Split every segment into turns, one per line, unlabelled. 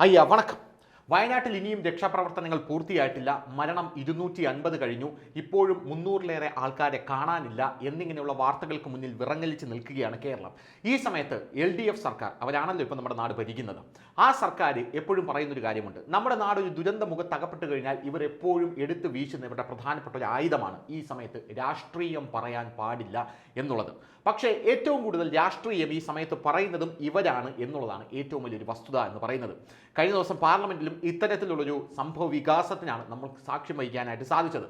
ஐயா வணக்கம். വയനാട്ടിൽ ഇനിയും രക്ഷാപ്രവർത്തനങ്ങൾ പൂർത്തിയായിട്ടില്ല. മരണം ഇരുന്നൂറ്റി അൻപത് കഴിഞ്ഞു. ഇപ്പോഴും മുന്നൂറിലേറെ ആൾക്കാരെ കാണാനില്ല എന്നിങ്ങനെയുള്ള വാർത്തകൾക്ക് മുന്നിൽ വിറങ്ങലിച്ച് നിൽക്കുകയാണ് കേരളം. ഈ സമയത്ത് എൽ ഡി എഫ് സർക്കാർ അവരാണല്ലോ ഇപ്പോൾ നമ്മുടെ നാട് ഭരിക്കുന്നത്. ആ സർക്കാർ എപ്പോഴും പറയുന്നൊരു കാര്യമുണ്ട്. നമ്മുടെ നാട് ഒരു ദുരന്ത മുഖത്ത് അകപ്പെട്ട് കഴിഞ്ഞാൽ ഇവർ എപ്പോഴും എടുത്തു വീശുന്ന ഇവരുടെ പ്രധാനപ്പെട്ട ഒരു ആയുധമാണ് ഈ സമയത്ത് രാഷ്ട്രീയം പറയാൻ പാടില്ല എന്നുള്ളത്. പക്ഷേ ഏറ്റവും കൂടുതൽ രാഷ്ട്രീയം ഈ സമയത്ത് പറയുന്നതും ഇവരാണ് എന്നുള്ളതാണ് ഏറ്റവും വലിയൊരു വസ്തുത എന്ന് പറയുന്നത്. കഴിഞ്ഞ ദിവസം പാർലമെന്റിലും ഇത്തരത്തിലുള്ളൊരു സംഭവ വികാസത്തിനാണ് നമ്മൾ സാക്ഷ്യം വഹിക്കാനായിട്ട് സാധിച്ചത്.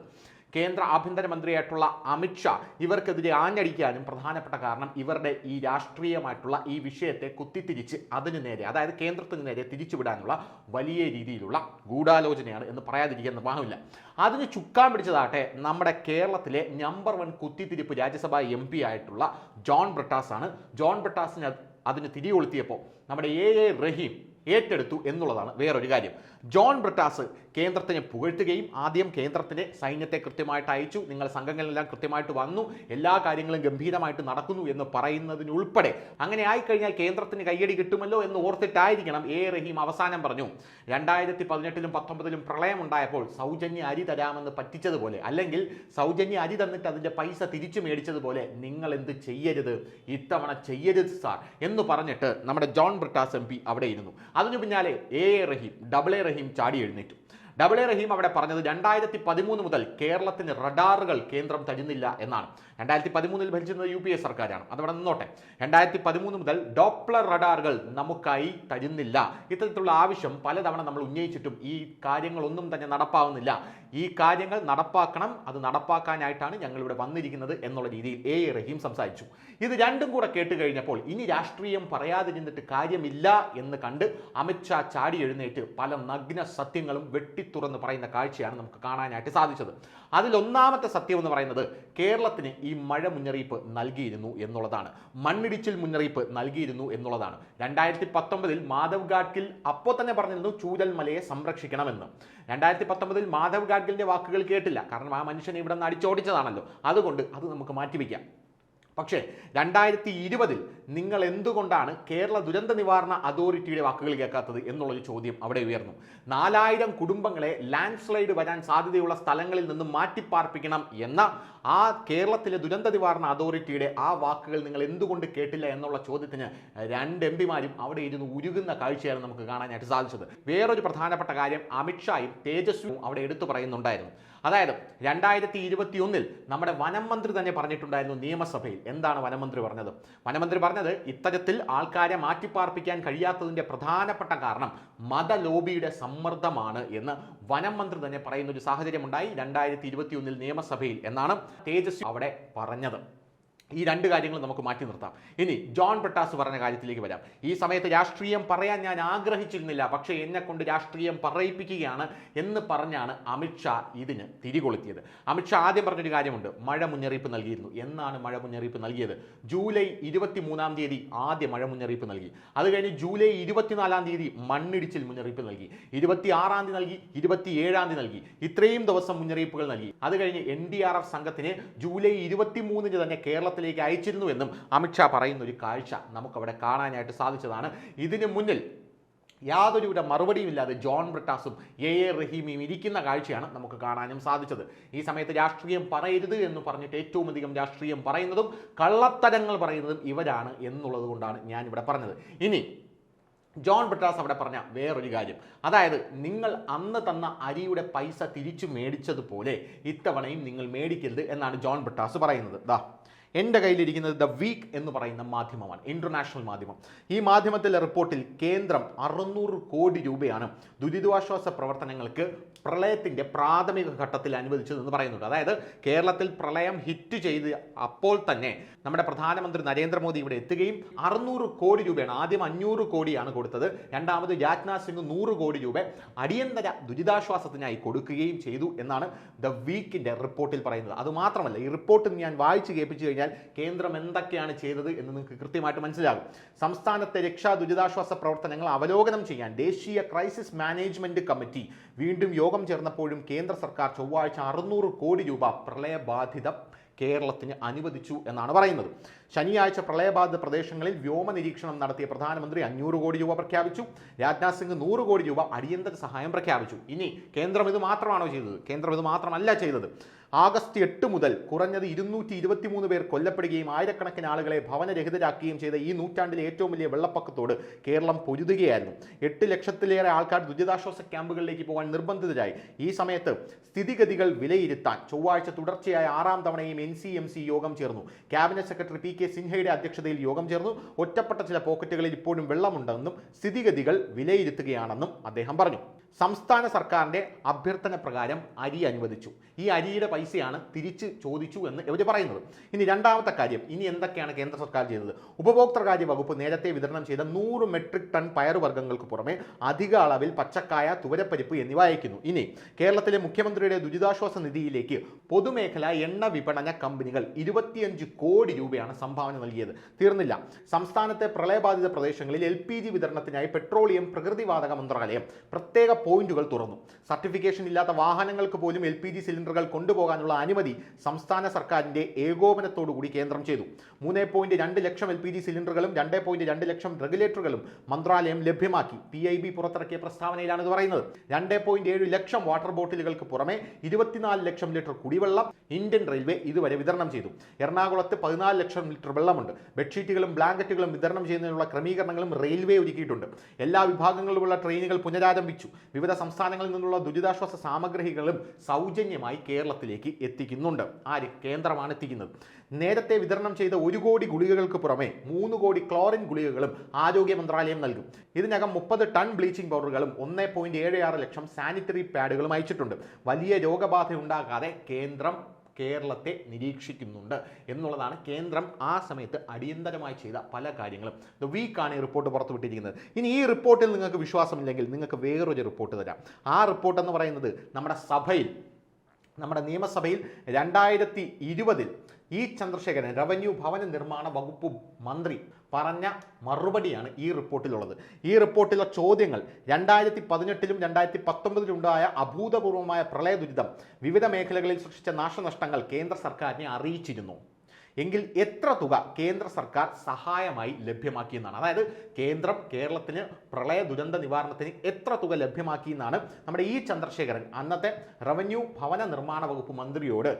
കേന്ദ്ര ആഭ്യന്തരമന്ത്രിയായിട്ടുള്ള അമിത്ഷാ ഇവർക്കെതിരെ ആഞ്ഞടിക്കാനും പ്രധാനപ്പെട്ട കാരണം ഇവരുടെ ഈ രാഷ്ട്രീയമായിട്ടുള്ള ഈ വിഷയത്തെ കുത്തിത്തിരിച്ച് അതിനു നേരെ അതായത് കേന്ദ്രത്തിന് നേരെ തിരിച്ചുവിടാനുള്ള വലിയ രീതിയിലുള്ള ഗൂഢാലോചനയാണ് എന്ന് പറയാതിരിക്കാൻ നിർവാഹമില്ല. അതിന് ചുക്കാൻ പിടിച്ചതാട്ടെ നമ്മുടെ കേരളത്തിലെ നമ്പർ വൺ കുത്തിത്തിരിപ്പ് രാജ്യസഭാ എം ആയിട്ടുള്ള ജോൺ ബ്രിട്ടാസ് ആണ് ജോൺ ബ്രിട്ടാസിന് അത് അതിന് തിരികൊളുത്തിയപ്പോൾ നമ്മുടെ എ എ റഹീം ഏറ്റെടുത്തു എന്നുള്ളതാണ് വേറൊരു കാര്യം. ജോൺ ബ്രിട്ടാസ് കേന്ദ്രത്തിനെ പുകഴ്ത്തുകയും ആദ്യം കേന്ദ്രത്തിന്റെ സൈന്യത്തെ കൃത്യമായിട്ട് അയച്ചു. നിങ്ങൾ സംഘങ്ങളെല്ലാം കൃത്യമായിട്ട് വന്നു. എല്ലാ കാര്യങ്ങളും ഗംഭീരമായിട്ട് നടക്കുന്നു എന്ന് പറയുന്നതിനുൾപ്പെടെ. അങ്ങനെ ആയിക്കഴിഞ്ഞാൽ കേന്ദ്രത്തിന് കയ്യടി കിട്ടുമല്ലോ എന്ന് ഓർത്തിട്ടായിരിക്കണം എ. റഹീം അവസാനം പറഞ്ഞു. രണ്ടായിരത്തി പതിനെട്ടിലും പത്തൊമ്പതിലും പ്രളയം ഉണ്ടായപ്പോൾ സൗജന്യ അരി തരാമെന്ന് പറ്റിച്ചതുപോലെ അല്ലെങ്കിൽ സൗജന്യ അരി തന്നിട്ട് അതിന്റെ പൈസ തിരിച്ചു മേടിച്ചതുപോലെ നിങ്ങൾ എന്ത് ചെയ്യരുത്? ഇത്തവണ ചെയ്യരുത് സാർ എന്ന് പറഞ്ഞിട്ട് നമ്മുടെ ജോൺ ബ്രിട്ടാസ് എം അവിടെ ഇരുന്നു. അതിനു പിന്നാലെ A A Rahim double A Rahim ചാടി എഴുന്നേറ്റു. ഡബിൾ എ റഹീം അവിടെ പറഞ്ഞത് രണ്ടായിരത്തി പതിമൂന്ന് മുതൽ കേരളത്തിന് റഡാറുകൾ കേന്ദ്രം തരുന്നില്ല എന്നാണ്. രണ്ടായിരത്തി പതിമൂന്നിൽ ഭരിച്ചിരുന്നത് യു പി എ സർക്കാരാണ്. അതവിടെ നിന്നോട്ടെ. രണ്ടായിരത്തി പതിമൂന്ന് മുതൽ ഡോപ്ലർ റഡാറുകൾ നമുക്കായി തരുന്നില്ല. ഇത്തരത്തിലുള്ള ആവശ്യം പലതവണ നമ്മൾ ഉന്നയിച്ചിട്ടും ഈ കാര്യങ്ങളൊന്നും തന്നെ നടപ്പാവുന്നില്ല. ഈ കാര്യങ്ങൾ നടപ്പാക്കണം അത് നടപ്പാക്കാനായിട്ടാണ് ഞങ്ങൾ ഇവിടെ വന്നിരിക്കുന്നത് എന്നുള്ള രീതിയിൽ എ റഹീം സംസാരിച്ചു. ഇത് രണ്ടും കൂടെ കേട്ട് കഴിഞ്ഞപ്പോൾ ഇനി രാഷ്ട്രീയം പറയാതിരുന്നിട്ട് കാര്യമില്ല എന്ന് കണ്ട് അമിത്ഷാ ചാടി എഴുന്നേറ്റ് പല നഗ്ന സത്യങ്ങളും വെട്ടിത്തുറന്ന് പറയുന്ന കാഴ്ചയാണ് നമുക്ക് കാണാനായിട്ട് സാധിച്ചത്. അതിലൊന്നാമത്തെ സത്യം എന്ന് പറയുന്നത് കേരളത്തിന് ഈ മഴ മുന്നറിയിപ്പ് നൽകിയിരുന്നു എന്നുള്ളതാണ്. മണ്ണിടിച്ചിൽ മുന്നറിയിപ്പ് നൽകിയിരുന്നു എന്നുള്ളതാണ്. രണ്ടായിരത്തി പത്തൊമ്പതിൽ മാധവ് ഗാഡ്ഗിൽ അപ്പോൾ തന്നെ പറഞ്ഞിരുന്നു ചൂരൽമലയെ സംരക്ഷിക്കണമെന്ന്. രണ്ടായിരത്തി പത്തൊമ്പതിൽ മാധവ് ഗാഡ്ഗിലിന്റെ വാക്കുകൾ കേട്ടില്ല. കാരണം ആ മനുഷ്യനെ ഇവിടെ നിന്ന് അടിച്ചോടിച്ചതാണല്ലോ. അതുകൊണ്ട് അത് നമുക്ക് മാറ്റിവെക്കാം. പക്ഷേ രണ്ടായിരത്തി ഇരുപതിൽ നിങ്ങൾ എന്തുകൊണ്ടാണ് കേരള ദുരന്ത നിവാരണ അതോറിറ്റിയുടെ വാക്കുകൾ കേൾക്കാത്തത് എന്നുള്ളൊരു ചോദ്യം അവിടെ ഉയർന്നു. നാലായിരം കുടുംബങ്ങളെ ലാൻഡ് സ്ലൈഡ് വരാൻ സാധ്യതയുള്ള സ്ഥലങ്ങളിൽ നിന്ന് മാറ്റിപ്പാർപ്പിക്കണം എന്ന ആ കേരളത്തിലെ ദുരന്ത നിവാരണ അതോറിറ്റിയുടെ ആ വാക്കുകൾ നിങ്ങൾ എന്തുകൊണ്ട് കേട്ടില്ല എന്നുള്ള ചോദ്യത്തിന് രണ്ട് എം പിമാരും അവിടെ ഇരുന്ന് ഉരുകുന്ന കാഴ്ചയാണ് നമുക്ക് കാണാനായിട്ട് സാധിച്ചത്. വേറൊരു പ്രധാനപ്പെട്ട കാര്യം അമിത്ഷായും തേജസ്വിയും അവിടെ എടുത്തു പറയുന്നുണ്ടായിരുന്നു. അതായത് രണ്ടായിരത്തി ഇരുപത്തി ഒന്നിൽ നമ്മുടെ വനം മന്ത്രി തന്നെ പറഞ്ഞിട്ടുണ്ടായിരുന്നു നിയമസഭയിൽ. എന്താണ് വനമന്ത്രി പറഞ്ഞത്? വനമന്ത്രി പറഞ്ഞത് ഇത്തരത്തിൽ ആൾക്കാരെ മാറ്റിപ്പാർപ്പിക്കാൻ കഴിയാത്തതിന്റെ പ്രധാനപ്പെട്ട കാരണം മതലോബിയുടെ സമ്മർദ്ദമാണ് എന്ന് വനം മന്ത്രി തന്നെ പറയുന്ന ഒരു സാഹചര്യമുണ്ടായി രണ്ടായിരത്തി ഇരുപത്തി ഒന്നിൽ നിയമസഭയിൽ എന്നാണ് തേജസ്വി അവിടെ പറഞ്ഞത്. ഈ രണ്ട് കാര്യങ്ങൾ നമുക്ക് മാറ്റി നിർത്താം. ഇനി ജോൺ ബ്രിട്ടാസ് പറഞ്ഞ കാര്യത്തിലേക്ക് വരാം. ഈ സമയത്ത് രാഷ്ട്രീയം പറയാൻ ഞാൻ ആഗ്രഹിച്ചിരുന്നില്ല പക്ഷേ എന്നെ കൊണ്ട് രാഷ്ട്രീയം പറയിപ്പിക്കുകയാണ് എന്ന് പറഞ്ഞാണ് അമിത്ഷാ ഇതിന് തിരികൊളുത്തിയത്. അമിത്ഷാ ആദ്യം പറഞ്ഞൊരു കാര്യമുണ്ട് മഴ മുന്നറിയിപ്പ് നൽകിയിരുന്നു. എന്നാണ് മഴ മുന്നറിയിപ്പ് നൽകിയത്? ജൂലൈ ഇരുപത്തി മൂന്നാം തീയതി ആദ്യ മഴ മുന്നറിയിപ്പ് നൽകി. അത് കഴിഞ്ഞ് ജൂലൈ ഇരുപത്തിനാലാം തീയതി മണ്ണിടിച്ചിൽ മുന്നറിയിപ്പ് നൽകി. ഇരുപത്തി ആറാം തീയതി നൽകി ഇരുപത്തി ഏഴാം തീയതി നൽകി. ഇത്രയും ദിവസം മുന്നറിയിപ്പുകൾ നൽകി. അത് കഴിഞ്ഞ് എൻ ഡി ആർ എഫ് സംഘത്തിന് ജൂലൈ ഇരുപത്തി മൂന്നിന് തന്നെ കേരളത്തിലേക്ക് അയച്ചിരുന്നുവെന്നും അമിത്ഷാ പറയുന്ന ഒരു കാഴ്ച നമുക്കവിടെ കാണാനായിട്ട് സാധിച്ചതാണ്. ഇതിനു മുന്നിൽ യാതൊരുവിധ മറുപടിയുമില്ലാതെ ജോൺ ബ്രിട്ടാസും എ എ റഹീമിയും ഇരിക്കുന്ന കാഴ്ചയാണ് നമുക്ക് കാണാനും സാധിച്ചത്. ഈ സമയത്ത് രാഷ്ട്രീയം പറയരുത് എന്ന് പറഞ്ഞിട്ട് ഏറ്റവും അധികം രാഷ്ട്രീയം പറയുന്നതും കള്ളത്തരങ്ങൾ പറയുന്നതും ഇവരാണ് എന്നുള്ളത് കൊണ്ടാണ് ഞാനിവിടെ പറഞ്ഞത്. ഇനി ജോൺ ബ്രിട്ടാസ് അവിടെ പറഞ്ഞ വേറൊരു കാര്യം. അതായത് നിങ്ങൾ അന്ന് തന്ന അരിയുടെ പൈസ തിരിച്ചു മേടിച്ചതുപോലെ ഇത്തവണയും നിങ്ങൾ മേടിക്കരുത് എന്നാണ് ജോൺ ബ്രിട്ടാസ് പറയുന്നത്. ദാ. എന്റെ കയ്യിലിരിക്കുന്നത് ദ വീക്ക് എന്ന് പറയുന്ന മാധ്യമമാണ് ഇന്റർനാഷണൽ മാധ്യമം. ഈ മാധ്യമത്തിലെ റിപ്പോർട്ടിൽ കേന്ദ്രം അറുന്നൂറ് കോടി രൂപയാണ് ദുരിതാശ്വാസ പ്രവർത്തനങ്ങൾക്ക് പ്രളയത്തിന്റെ പ്രാഥമിക ഘട്ടത്തിൽ അനുവദിച്ചതെന്ന് പറയുന്നുണ്ട്. അതായത് കേരളത്തിൽ പ്രളയം ഹിറ്റ് ചെയ്ത് അപ്പോൾ തന്നെ നമ്മുടെ പ്രധാനമന്ത്രി നരേന്ദ്രമോദി ഇവിടെ എത്തുകയും അറുന്നൂറ് കോടി രൂപയാണ് ആദ്യം അഞ്ഞൂറ് കോടിയാണ് കൊടുത്തത് രണ്ടാമത് രാജ്നാഥ് സിംഗ് നൂറ് കോടി രൂപ അടിയന്തര ദുരിതാശ്വാസത്തിനായി കൊടുക്കുകയും ചെയ്തു എന്നാണ് ദ വീക്കിന്റെ റിപ്പോർട്ടിൽ പറയുന്നത്. അതുമാത്രമല്ല ഈ റിപ്പോർട്ട് ഞാൻ വായിച്ച് കേൾപ്പിച്ചു കഴിഞ്ഞാൽ കേന്ദ്രം എന്തൊക്കെയാണ് ചെയ്തത് എന്ന് നിങ്ങൾക്ക് കൃത്യമായിട്ട് മനസ്സിലാകും. സംസ്ഥാനത്തെ രക്ഷാ ദുരിതാശ്വാസ പ്രവർത്തനങ്ങൾ അവലോകനം ചെയ്യാൻ ദേശീയ ക്രൈസിസ് മാനേജ്മെന്റ് കമ്മിറ്റി വീണ്ടും യോഗം ചേർന്നപ്പോഴും കേന്ദ്ര സർക്കാർ ചൊവ്വാഴ്ച അറുന്നൂറ് കോടി രൂപ പ്രളയബാധിത കേരളത്തിന് അനുവദിച്ചു എന്നാണ് പറയുന്നത്. ശനിയാഴ്ച പ്രളയബാധിത പ്രദേശങ്ങളിൽ വ്യോമ നിരീക്ഷണം നടത്തിയ പ്രധാനമന്ത്രി അഞ്ഞൂറ് കോടി രൂപ പ്രഖ്യാപിച്ചു. രാജ്നാഥ് സിംഗ് നൂറ് കോടി രൂപ അടിയന്തര സഹായം പ്രഖ്യാപിച്ചു. ഇനി കേന്ദ്രം ഇത് മാത്രമാണോ ചെയ്തത്? കേന്ദ്രം ഇത് മാത്രമല്ല ചെയ്തത്. ആഗസ്റ്റ് എട്ട് മുതൽ കുറഞ്ഞത് ഇരുന്നൂറ്റി ഇരുപത്തിമൂന്ന് പേർ കൊല്ലപ്പെടുകയും ആയിരക്കണക്കിന് ആളുകളെ ഭവനരഹിതരാക്കുകയും ചെയ്ത ഈ നൂറ്റാണ്ടിലെ ഏറ്റവും വലിയ വെള്ളപ്പൊക്കത്തോട് കേരളം പൊരുതുകയായിരുന്നു. എട്ട് ലക്ഷത്തിലേറെ ആൾക്കാർ ദുരിതാശ്വാസ ക്യാമ്പുകളിലേക്ക് പോകാൻ നിർബന്ധിതരായി. ഈ സമയത്ത് സ്ഥിതിഗതികൾ വിലയിരുത്താൻ ചൊവ്വാഴ്ച തുടർച്ചയായ ആറാം തവണയും എൻ സി എം സി യോഗം ചേർന്നു. ക്യാബിനറ്റ് സെക്രട്ടറി പി കെ സിൻഹയുടെ അധ്യക്ഷതയിൽ യോഗം ചേർന്നു. ഒറ്റപ്പെട്ട ചില പോക്കറ്റുകളിൽ ഇപ്പോഴും വെള്ളമുണ്ടെന്നും സ്ഥിതിഗതികൾ വിലയിരുത്തുകയാണെന്നും അദ്ദേഹം പറഞ്ഞു. സംസ്ഥാന സർക്കാരിന്റെ അഭ്യർത്ഥന പ്രകാരം അരി അനുവദിച്ചു. ഈ അരിയുടെ പൈസയാണ് തിരിച്ച് ചോദിച്ചു എന്ന് ഇവർ പറയുന്നത്. ഇനി രണ്ടാമത്തെ കാര്യം ഇനി എന്തൊക്കെയാണ് കേന്ദ്ര സർക്കാർ ചെയ്തത്? ഉപഭോക്തൃകാര്യ വകുപ്പ് നേരത്തെ വിതരണം ചെയ്ത നൂറ് മെട്രിക് ടൺ പയറുവർഗങ്ങൾക്ക് പുറമെ അധിക അളവിൽ പച്ചക്കായ തുവരപ്പരിപ്പ് എന്നിവ അയക്കുന്നു. ഇനി കേരളത്തിലെ മുഖ്യമന്ത്രിയുടെ ദുരിതാശ്വാസ നിധിയിലേക്ക് പൊതുമേഖല എണ്ണ വിപണന കമ്പനികൾ ഇരുപത്തിയഞ്ച് കോടി രൂപയാണ് സംഭാവന നൽകിയത്. തീർന്നില്ല. സംസ്ഥാനത്തെ പ്രളയബാധിത പ്രദേശങ്ങളിൽ എൽ വിതരണത്തിനായി പെട്രോളിയം പ്രകൃതിവാതക മന്ത്രാലയം പ്രത്യേക പോയിന്റുകൾ തുറന്നു. സർട്ടിഫിക്കേഷൻ ഇല്ലാത്ത വാഹനങ്ങൾക്ക് പോലും എൽ പി ജി സിലിണ്ടറുകൾ കൊണ്ടുപോകാനുള്ള അനുമതി സംസ്ഥാന സർക്കാരിന്റെ ഏകോപനത്തോടുകൂടി കേന്ദ്രം ചെയ്തു. മൂന്ന് പോയിന്റ് രണ്ട് ലക്ഷം എൽ പി ജി സിലിണ്ടറുകളും രണ്ട് പോയിന്റ് രണ്ട് ലക്ഷം റെഗുലേറ്ററുകളും മന്ത്രാലയം ലഭ്യമാക്കി. പി ഐ ബി പുറത്തിറക്കിയ പ്രസ്താവനയിലാണ് ഇത് പറയുന്നത്. രണ്ട് പോയിന്റ് ഏഴ് ലക്ഷം വാട്ടർ ബോട്ടിലുകൾക്ക് പുറമെ ഇരുപത്തിനാല് ലക്ഷം ലിറ്റർ കുടിവെള്ളം ഇന്ത്യൻ റെയിൽവേ ഇതുവരെ വിതരണം ചെയ്തു. എറണാകുളത്ത് പതിനാല് ലക്ഷം ലിറ്റർ വെള്ളമുണ്ട്. ബെഡ്ഷീറ്റുകളും ബ്ലാങ്കറ്റുകളും വിതരണം ചെയ്യുന്നതിനുള്ള ക്രമീകരണങ്ങളും റെയിൽവേ ഒരുക്കിയിട്ടുണ്ട്. എല്ലാ വിഭാഗങ്ങളിലുമുള്ള ട്രെയിനുകൾ പുനരാരംഭിച്ചു. വിവിധ സംസ്ഥാനങ്ങളിൽ നിന്നുള്ള ദുരിതാശ്വാസ സാമഗ്രികളും സൗജന്യമായി കേരളത്തിലേക്ക് എത്തിക്കുന്നുണ്ട്. ആര്? കേന്ദ്രമാണ് എത്തിക്കുന്നത്. നേരത്തെ വിതരണം ചെയ്ത ഒരു കോടി ഗുളികകൾക്ക് പുറമെ മൂന്ന് കോടി ക്ലോറിൻ ഗുളികകളും ആരോഗ്യ മന്ത്രാലയം നൽകും. ഇതിനകം മുപ്പത് ടൺ ബ്ലീച്ചിംഗ് പൗഡറുകളും ഒന്ന് ലക്ഷം സാനിറ്ററി പാഡുകളും അയച്ചിട്ടുണ്ട്. വലിയ രോഗബാധ ഉണ്ടാകാതെ കേന്ദ്രം കേരളത്തെ നിരീക്ഷിക്കുന്നുണ്ട് എന്നുള്ളതാണ് കേന്ദ്രം ആ സമയത്ത് അടിയന്തരമായി ചെയ്ത പല കാര്യങ്ങളും. വീക്കാണ് ഈ റിപ്പോർട്ട് പുറത്തുവിട്ടിരിക്കുന്നത് ഇനി ഈ റിപ്പോർട്ടിൽ നിങ്ങൾക്ക് വിശ്വാസമില്ലെങ്കിൽ നിങ്ങൾക്ക് വേറൊരു റിപ്പോർട്ട് തരാം. ആ റിപ്പോർട്ട് എന്ന് പറയുന്നത് നമ്മുടെ സഭയിൽ നമ്മുടെ നിയമസഭയിൽ രണ്ടായിരത്തി ഇരുപതിൽ ഇ ചന്ദ്രശേഖരൻ റവന്യൂ ഭവന നിർമ്മാണ വകുപ്പ് മന്ത്രി പറഞ്ഞ മറുപടിയാണ് ഈ റിപ്പോർട്ടിലുള്ളത്. ഈ റിപ്പോർട്ടിലെ ചോദ്യങ്ങൾ രണ്ടായിരത്തി പതിനെട്ടിലും രണ്ടായിരത്തി പത്തൊമ്പതിലും ഉണ്ടായ അഭൂതപൂർവമായ പ്രളയ ദുരിതം വിവിധ മേഖലകളിൽ സൃഷ്ടിച്ച നാശനഷ്ടങ്ങൾ കേന്ദ്ര സർക്കാരിനെ അറിയിച്ചിരുന്നു. എങ്കിൽ എത്ര തുക കേന്ദ്ര സർക്കാർ സഹായമായി ലഭ്യമാക്കിയെന്നാണ് അതായത് കേന്ദ്രം കേരളത്തിന് പ്രളയ ദുരന്ത നിവാരണത്തിന് എത്ര തുക ലഭ്യമാക്കിയെന്നാണ് നമ്മുടെ ഈ ചന്ദ്രശേഖരൻ അന്നത്തെ റവന്യൂ ഭവന നിർമ്മാണ വകുപ്പ് മന്ത്രിയോട്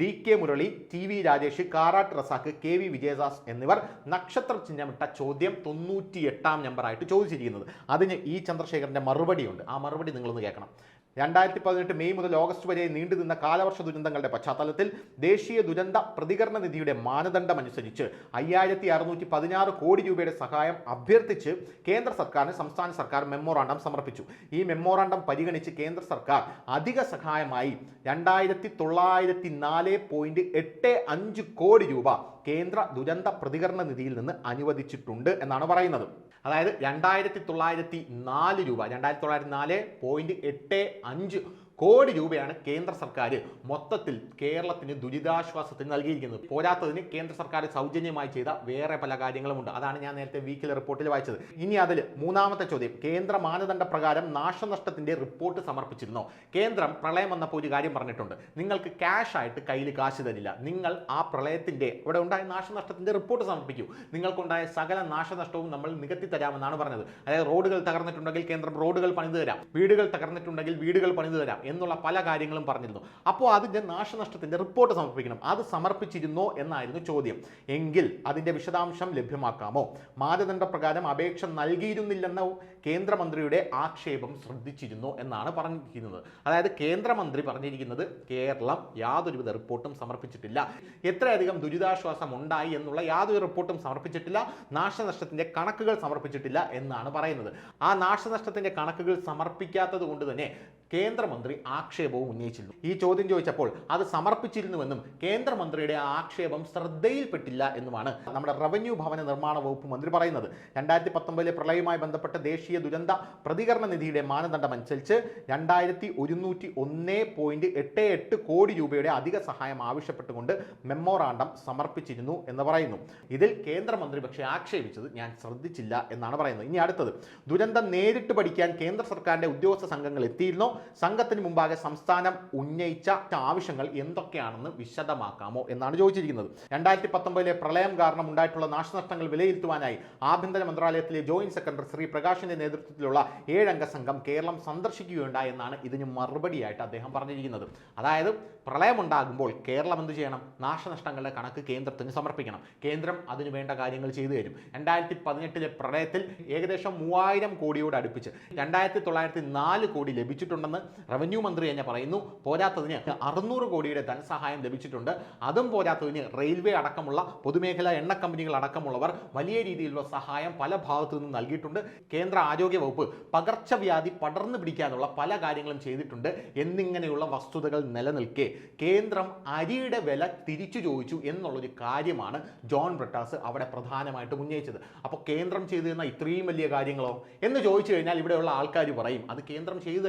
D K Murali T V Rajesh Karat Razak K V Vijayadas എന്നിവർ നക്ഷത്ര ചിഹ്നമിട്ട ചോദ്യം തൊണ്ണൂറ്റി എട്ടാം നമ്പറായിട്ട് ചോദിച്ചിരിക്കുന്നത്. അതിന് ഈ ചന്ദ്രശേഖരന്റെ മറുപടിയുണ്ട്. ആ മറുപടി നിങ്ങളൊന്ന് കേൾക്കണം. രണ്ടായിരത്തി പതിനെട്ട് മെയ് മുതൽ ഓഗസ്റ്റ് വരെ നീണ്ടുനിന്ന കാലവർഷ ദുരന്തങ്ങളുടെ പശ്ചാത്തലത്തിൽ ദേശീയ ദുരന്ത പ്രതികരണ നിധിയുടെ മാനദണ്ഡം അനുസരിച്ച് അയ്യായിരത്തി അറുന്നൂറ്റി പതിനാറ് കോടി രൂപയുടെ സഹായം അഭ്യർത്ഥിച്ച് കേന്ദ്ര സർക്കാരിന് സംസ്ഥാന സർക്കാർ മെമ്മോറാണ്ടം സമർപ്പിച്ചു. ഈ മെമ്മോറാണ്ടം പരിഗണിച്ച് കേന്ദ്ര സർക്കാർ അധിക സഹായമായി രണ്ടായിരത്തി തൊള്ളായിരത്തി നാല് പോയിന്റ് എട്ട് അഞ്ച് കോടി രൂപ കേന്ദ്ര ദുരന്ത പ്രതികരണ നിധിയിൽ നിന്ന് അനുവദിച്ചിട്ടുണ്ട് എന്നാണ് പറയുന്നത്. അതായത് രണ്ടായിരത്തി തൊള്ളായിരത്തി നാല് രൂപ രണ്ടായിരത്തി തൊള്ളായിരത്തി നാല് പോയിന്റ് എട്ട് അഞ്ച് കോടി രൂപയാണ് കേന്ദ്ര സർക്കാർ മൊത്തത്തിൽ കേരളത്തിന് ദുരിതാശ്വാസത്തിന് നൽകിയിരിക്കുന്നത്. പോരാത്തതിന് കേന്ദ്ര സർക്കാർ സൗജന്യമായി ചെയ്ത വേറെ പല കാര്യങ്ങളും ഉണ്ട് അതാണ് ഞാൻ നേരത്തെ വീക്കിലെ റിപ്പോർട്ടിൽ വായിച്ചത്. ഇനി അതിൽ മൂന്നാമത്തെ ചോദ്യം. കേന്ദ്ര മാനദണ്ഡ പ്രകാരം നാശനഷ്ടത്തിന്റെ റിപ്പോർട്ട് സമർപ്പിച്ചിരുന്നോ? കേന്ദ്രം പ്രളയം വന്നപ്പോൾ ഒരു കാര്യം പറഞ്ഞിട്ടുണ്ട്. നിങ്ങൾക്ക് ക്യാഷ് ആയിട്ട് കയ്യിൽ കാശ് തരില്ല. നിങ്ങൾ ആ പ്രളയത്തിന്റെ ഇവിടെ ഉണ്ടായ നാശനഷ്ടത്തിന്റെ റിപ്പോർട്ട് സമർപ്പിക്കൂ. നിങ്ങൾക്കുണ്ടായ സകല നാശനഷ്ടവും നമ്മൾ നികത്തി തരാമെന്നാണ് പറഞ്ഞത്. അതായത് റോഡുകൾ തകർന്നിട്ടുണ്ടെങ്കിൽ കേന്ദ്രം റോഡുകൾ പണിതു തരാം. വീടുകൾ തകർന്നിട്ടുണ്ടെങ്കിൽ വീടുകൾ പണിതു തരാം. എന്നുള്ള പല കാര്യങ്ങളും പറഞ്ഞിരുന്നു. അപ്പോൾ അതിന്റെ നാശനഷ്ടത്തിന്റെ റിപ്പോർട്ട് സമർപ്പിക്കണം. അത് സമർപ്പിച്ചിരുന്നോ എന്നായിരുന്നു ചോദ്യം. എങ്കിൽ അതിന്റെ വിശദാംശം ലഭ്യമാക്കാമോ? മാനദണ്ഡ പ്രകാരം അപേക്ഷ നൽകിയിരുന്നില്ലെന്ന കേന്ദ്രമന്ത്രിയുടെ ആക്ഷേപം ശ്രദ്ധിച്ചിരുന്നു എന്നാണ് പറഞ്ഞിരിക്കുന്നത്. അതായത് കേന്ദ്രമന്ത്രി പറഞ്ഞിരിക്കുന്നത് കേരളം യാതൊരുവിധ റിപ്പോർട്ടും സമർപ്പിച്ചിട്ടില്ല. എത്രയധികം ദുരിതാശ്വാസം ഉണ്ടായി എന്നുള്ള യാതൊരു റിപ്പോർട്ടും സമർപ്പിച്ചിട്ടില്ല. നാശനഷ്ടത്തിന്റെ കണക്കുകൾ സമർപ്പിച്ചിട്ടില്ല എന്നാണ് പറയുന്നത്. ആ നാശനഷ്ടത്തിന്റെ കണക്കുകൾ സമർപ്പിക്കാത്തത് കൊണ്ട് തന്നെ കേന്ദ്രമന്ത്രി ആക്ഷേപവും ഉന്നയിച്ചിരുന്നു. ഈ ചോദ്യം ചോദിച്ചപ്പോൾ അത് സമർപ്പിച്ചിരുന്നുവെന്നും കേന്ദ്രമന്ത്രിയുടെ ആക്ഷേപം ശ്രദ്ധയിൽപ്പെട്ടില്ല എന്നുമാണ് നമ്മുടെ റവന്യൂ ഭവന നിർമ്മാണ വകുപ്പ് മന്ത്രി പറയുന്നത്. രണ്ടായിരത്തി പത്തൊമ്പതിലെ പ്രളയവുമായി ബന്ധപ്പെട്ട ദേശീയ ദുരന്ത പ്രതികരണ നിധിയുടെ മാനദണ്ഡം അനുസരിച്ച് രണ്ടായിരത്തി ഒരുന്നൂറ്റി ഒന്ന് പോയിന്റ് എട്ട് എട്ട് കോടി രൂപയുടെ അധിക സഹായം ആവശ്യപ്പെട്ടുകൊണ്ട് മെമ്മോറാണ്ടം സമർപ്പിച്ചിരുന്നു എന്ന് പറയുന്നു. ഇതിൽ കേന്ദ്രമന്ത്രി പക്ഷേ ആക്ഷേപിച്ചത് ഞാൻ ശ്രദ്ധിച്ചില്ല എന്നാണ് പറയുന്നത്. ഇനി അടുത്തത്. ദുരന്തം നേരിട്ട് പഠിക്കാൻ കേന്ദ്ര സർക്കാരിന്റെ ഉദ്യോഗസ്ഥ സംഘങ്ങൾ എത്തിയിരുന്നോ? സംഘത്തിന് മുമ്പാകെ സംസ്ഥാനം ഉന്നയിച്ച ആവശ്യങ്ങൾ എന്തൊക്കെയാണെന്ന് വിശദമാക്കാമോ എന്നാണ് ചോദിച്ചിരിക്കുന്നത്. രണ്ടായിരത്തി പത്തൊമ്പതിലെ പ്രളയം കാരണം ഉണ്ടായിട്ടുള്ള നാശനഷ്ടങ്ങൾ വിലയിരുത്തുവാനായി ആഭ്യന്തര മന്ത്രാലയത്തിലെ ജോയിന്റ് സെക്രട്ടറി ശ്രീ പ്രകാശിന്റെ നേതൃത്വത്തിലുള്ള ഏഴംഗ സംഘം കേരളം സന്ദർശിക്കുകയുണ്ടായി എന്നാണ് ഇതിന് മറുപടിയായിട്ട് അദ്ദേഹം പറഞ്ഞിരിക്കുന്നത്. അതായത് പ്രളയമുണ്ടാകുമ്പോൾ കേരളം എന്ത് ചെയ്യണം? നാശനഷ്ടങ്ങളുടെ കണക്ക് കേന്ദ്രത്തിന് സമർപ്പിക്കണം. കേന്ദ്രം അതിന് വേണ്ട കാര്യങ്ങൾ ചെയ്തു തരും. രണ്ടായിരത്തി പതിനെട്ടിലെ പ്രളയത്തിൽ ഏകദേശം മൂവായിരം കോടിയോട് അടുപ്പിച്ച് രണ്ടായിരത്തി തൊള്ളായിരത്തി നാല് കോടി ലഭിച്ചിട്ടുണ്ടെന്ന് റവന്യൂ മന്ത്രി തന്നെ പറയുന്നു. പോരാത്തതിന് അറുന്നൂറ് കോടിയുടെ ധനസഹായം ലഭിച്ചിട്ടുണ്ട്. അതും പോരാത്തതിന് റെയിൽവേ അടക്കമുള്ള പൊതുമേഖലാ എണ്ണ കമ്പനികൾ അടക്കമുള്ളവർ വലിയ രീതിയിലുള്ള സഹായം പല ഭാഗത്തു നിന്നും നൽകിയിട്ടുണ്ട്. കേന്ദ്ര ആരോഗ്യ വകുപ്പ് പകർച്ചവ്യാധി പടർന്നു പിടിക്കാനുള്ള പല കാര്യങ്ങളും ചെയ്തിട്ടുണ്ട് എന്നിങ്ങനെയുള്ള വസ്തുതകൾ നിലനിൽക്കെ. കേന്ദ്രം അരിയുടെ വില തിരിച്ചു ചോദിച്ചു എന്നുള്ളൊരു കാര്യമാണ് ജോൺ ബ്രിട്ടാസ് അവിടെ പ്രധാനമായിട്ട് ഉന്നയിച്ചത്. അപ്പോൾ കേന്ദ്രം ചെയ്തു തന്ന ഇത്രയും വലിയ കാര്യങ്ങളോ? എന്ന് ചോദിച്ചു കഴിഞ്ഞാൽ ഇവിടെയുള്ള ആൾക്കാർ പറയും അത് കേന്ദ്രം ചെയ്തു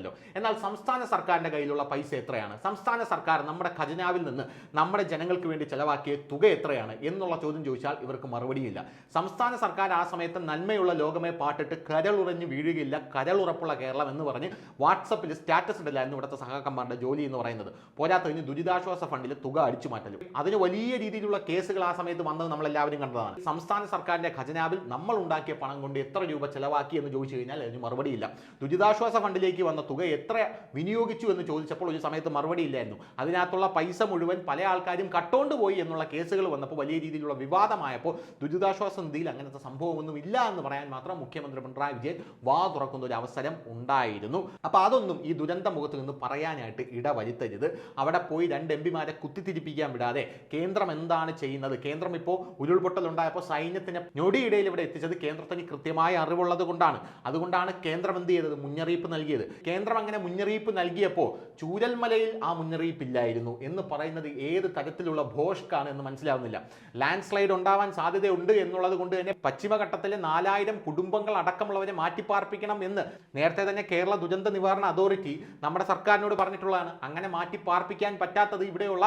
തരേണ്ടതായിരുന്നല്ലോ എന്നാൽ സംസ്ഥാന സർക്കാരിന്റെ കയ്യിലുള്ള പൈസ എത്രയാണ്? സംസ്ഥാന സർക്കാർ നമ്മുടെ ഖജനാവിൽ നിന്ന് നമ്മുടെ ജനങ്ങൾക്ക് വേണ്ടി ചെലവാക്കിയ തുക എത്രയാണ് എന്നുള്ള ചോദ്യം ചോദിച്ചാൽ ഇവർക്ക് മറുപടിയില്ല. സംസ്ഥാന സർക്കാർ ആ സമയത്ത് നന്മയുള്ള ലോകമേ പാട്ടിട്ട് കരളുറഞ്ഞ് വീഴുകയില്ല. കരളുറപ്പുള്ള കേരളം എന്ന് പറഞ്ഞ് വാട്സപ്പിൽ സ്റ്റാറ്റസ് ഇടലായിരുന്നു ഇവിടുത്തെ സഹകമാരുടെ ജോലി എന്ന് പറയുന്നത്. പോരാത്തതിന് ദുരിതാശ്വാസ ഫണ്ടിൽ തുക അടിച്ചു മാറ്റലും. അതിന് വലിയ രീതിയിലുള്ള കേസുകൾ ആ സമയത്ത് വന്നത് നമ്മൾ എല്ലാവരും കണ്ടതാണ്. സംസ്ഥാന സർക്കാരിന്റെ ഖജനാവിൽ നമ്മൾ ഉണ്ടാക്കിയ പണം കൊണ്ട് എത്ര രൂപ ചെലവാക്കി എന്ന് ചോദിച്ചു കഴിഞ്ഞാൽ അതിന് മറുപടിയില്ല. ദുരിതാശ്വാസ ഫണ്ടിലേക്ക് വന്ന തുക എത്ര വിനിയോഗിച്ചു എന്ന് ചോദിച്ചപ്പോൾ ഒരു സമയത്ത് മറുപടി ഇല്ലായിരുന്നു. അതിനകത്തുള്ള പൈസ മുഴുവൻ പല ആൾക്കാരും കട്ടോണ്ട് പോയി എന്നുള്ള കേസുകൾ വന്നപ്പോൾ വലിയ രീതിയിലുള്ള വിവാദമായപ്പോൾ ദുരിതാശ്വാസ നിധിയിൽ അങ്ങനത്തെ സംഭവമൊന്നും ഇല്ല എന്ന് പറയാൻ മാത്രം മുഖ്യമന്ത്രി പിണറായി വിജയൻ വാ തുറക്കുന്ന ഒരു അവസരം ഉണ്ടായിരുന്നു. അപ്പോൾ അതൊന്നും ഈ ദുരന്ത മുഖത്ത് നിന്ന് പറയാനായിട്ട് ഇടവരുത്തരുത്. അവിടെ പോയി രണ്ട് എം പിമാരെ കുത്തിത്തിരിപ്പിക്കാൻ വിടാതെ കേന്ദ്രം എന്താണ് ചെയ്യുന്നത്? കേന്ദ്രം ഇപ്പോൾ ഉരുൾപൊട്ടലുണ്ടായപ്പോൾ സൈന്യത്തിന് ഞൊടിയിടയിൽ ഇവിടെ എത്തിച്ചത് കേന്ദ്രത്തിന് കൃത്യമായ അറിവുള്ളത് കൊണ്ടാണ്. അതുകൊണ്ടാണ് കേന്ദ്രം എന്ത് ചെയ്തത്? മുന്നറിയിപ്പ് നൽകിയത്. കേന്ദ്രം അങ്ങനെ മുന്നറിയിപ്പ് നൽകിയപ്പോൾ ചൂരൽമലയിൽ ആ മുന്നറിയിപ്പില്ലായിരുന്നു എന്ന് പറയുന്നത് ഏത് തരത്തിലുള്ള ഭോഷ്കാണ് എന്ന് മനസ്സിലാവുന്നില്ല. ലാൻഡ് സ്ലൈഡ് ഉണ്ടാവാൻ സാധ്യതയുണ്ട് എന്നുള്ളത് കൊണ്ട് തന്നെ പശ്ചിമഘട്ടത്തിലെ നാലായിരം കുടുംബങ്ങൾ അടക്കമുള്ളവരെ മാറ്റിപ്പാർപ്പിക്കണം എന്ന് നേരത്തെ തന്നെ കേരള ദുരന്ത നിവാരണ അതോറിറ്റി നമ്മുടെ സർക്കാരിനോട് പറഞ്ഞിട്ടുള്ളതാണ്. അങ്ങനെ മാറ്റിപ്പാർപ്പിക്കാൻ പറ്റാത്തത് ഇവിടെയുള്ള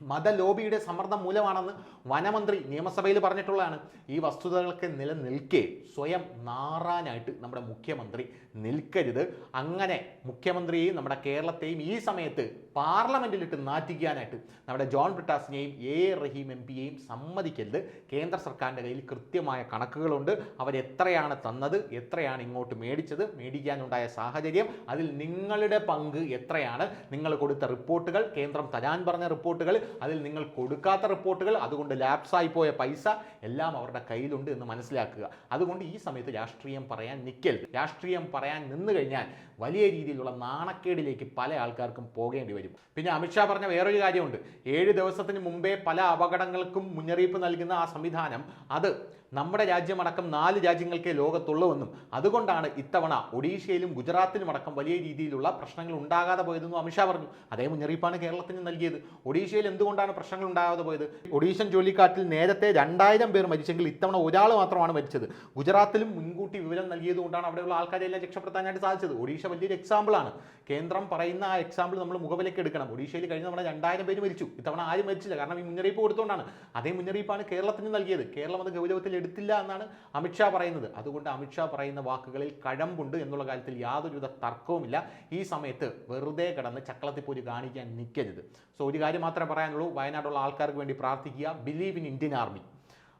മതലോബിയുടെ സമ്മർദ്ദം മൂലമാണെന്ന് വനമന്ത്രി നിയമസഭയിൽ പറഞ്ഞിട്ടുള്ളതാണ്. ഈ വസ്തുതകളൊക്കെ നിലനിൽക്കെ സ്വയം നാറാനായിട്ട് നമ്മുടെ മുഖ്യമന്ത്രി നിൽക്കരുത്. അങ്ങനെ മുഖ്യമന്ത്രിയെയും നമ്മുടെ കേരളത്തെയും ഈ സമയത്ത് പാർലമെന്റിലിട്ട് നാറ്റിക്കാനായിട്ട് നമ്മുടെ ജോൺ ബ്രിട്ടാസിനെയും എ റഹീം എം പിയെയും സമ്മതിക്കരുത്. കേന്ദ്ര സർക്കാരിന്റെ കയ്യിൽ കൃത്യമായ കണക്കുകളുണ്ട്. അവരെത്രയാണ് തന്നത് എത്രയാണ് ഇങ്ങോട്ട് മേടിച്ചത് മേടിക്കാനുണ്ടായ സാഹചര്യം അതിൽ നിങ്ങളുടെ പങ്ക് എത്രയാണ്? നിങ്ങൾ കൊടുത്ത റിപ്പോർട്ടുകൾ കേന്ദ്രം തരാൻ പറഞ്ഞ റിപ്പോർട്ടുകൾ അതിൽ നിങ്ങൾ കൊടുക്കാത്ത റിപ്പോർട്ടുകൾ അതുകൊണ്ട് ലാപ്സായി പോയ പൈസ എല്ലാം അവരുടെ കയ്യിലുണ്ട് എന്ന് മനസ്സിലാക്കുക. അതുകൊണ്ട് ഈ സമയത്ത് രാഷ്ട്രീയം പറയാൻ നിൽക്കരുത് രാഷ്ട്രീയം പറയാൻ നിന്ന് കഴിഞ്ഞാൽ വലിയ രീതിയിലുള്ള നാണക്കേടിലേക്ക് പല ആൾക്കാർക്കും പോകേണ്ടി വരും. പിന്നെ അമിത്ഷാ പറഞ്ഞ വേറൊരു കാര്യമുണ്ട്. ഏഴ് ദിവസത്തിന് മുമ്പേ പല അപകടങ്ങൾക്കും മുന്നറിയിപ്പ് നൽകുന്ന ആ സംവിധാനം അത് നമ്മുടെ രാജ്യമടക്കം നാല് രാജ്യങ്ങൾക്കേ ലോകത്തുള്ളൂവെന്നും അതുകൊണ്ടാണ് ഇത്തവണ ഒഡീഷയിലും ഗുജറാത്തിലും അടക്കം വലിയ രീതിയിലുള്ള പ്രശ്നങ്ങൾ ഉണ്ടാകാതെ പോയതെന്നും അമിത്ഷാ പറഞ്ഞു. അതേ മുന്നറിയിപ്പാണ് കേരളത്തിന് നൽകിയത്. ഒഡീഷയിൽ എന്തുകൊണ്ടാണ് പ്രശ്നങ്ങൾ ഉണ്ടാകാതെ പോയത്? ഒഡീഷൻ ചുഴലിക്കാറ്റിൽ നേരത്തെ രണ്ടായിരം പേർ മരിച്ചെങ്കിൽ ഇത്തവണ ഒരാൾ മാത്രമാണ് മരിച്ചത്. ഗുജറാത്തിലും മുൻകൂട്ടി വിവരം നൽകിയത് കൊണ്ടാണ് അവിടെയുള്ള ആൾക്കാരെല്ലാം രക്ഷപ്പെടുത്താനായിട്ട് സാധിച്ചത്. ഒഡീഷ വലിയൊരു എക്സാമ്പിളാണ് കേന്ദ്രം പറയുന്ന ആ എക്സാമ്പിൾ നമ്മൾ മുഖവിലേക്ക് എടുക്കണം. ഒഡീഷയിൽ കഴിഞ്ഞ നമ്മുടെ രണ്ടായിരം പേര് മരിച്ചു. ഇത്തവണ ആരും മരിച്ചില്ല. കാരണം ഈ മുന്നറിയിപ്പ് കൊടുത്തുകൊണ്ടാണ്. അതേ മുന്നറിയിപ്പാണ് കേരളത്തിന് നൽകിയത്. കേരളം അത് ഗൗരവത്തിൽ എടുത്തില്ല എന്നാണ് അമിത്ഷാ പറയുന്നത്. അതുകൊണ്ട് അമിത്ഷാ പറയുന്ന വാക്കുകളിൽ കഴമ്പുണ്ട് എന്നുള്ള കാര്യത്തിൽ യാതൊരുവിധ തർക്കവുമില്ല. ഈ സമയത്ത് വെറുതെ കിടന്ന് ചക്കളത്തിപ്പോരി കാണിക്കാൻ നിൽക്കരുത് സോ ഒരു കാര്യം മാത്രമേ പറയാനുള്ളൂ. വയനാടുള്ള ആൾക്കാർക്ക് വേണ്ടി പ്രാർത്ഥിക്കുക. ബിലീവ് ഇൻ ഇന്ത്യൻ ആർമി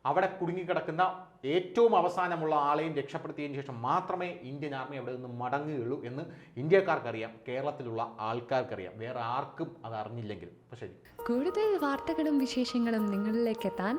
അവിടെ കുടുങ്ങിക്കിടക്കുന്ന ഏറ്റവും അവസാനമുള്ള ആളെയും രക്ഷപ്പെടുത്തിയതിനു ശേഷം മാത്രമേ ഇന്ത്യൻ ആർമി അവിടെ നിന്ന് മടങ്ങുകയുള്ളൂ എന്ന് ഇന്ത്യക്കാർക്കറിയാം. കേരളത്തിലുള്ള ആൾക്കാർക്കറിയാം. വേറെ ആർക്കും അത് അറിഞ്ഞില്ലെങ്കിൽ ശരി.
കൂടുതൽ വാർത്തകളും വിശേഷങ്ങളും നിങ്ങളിലേക്ക് എത്താൻ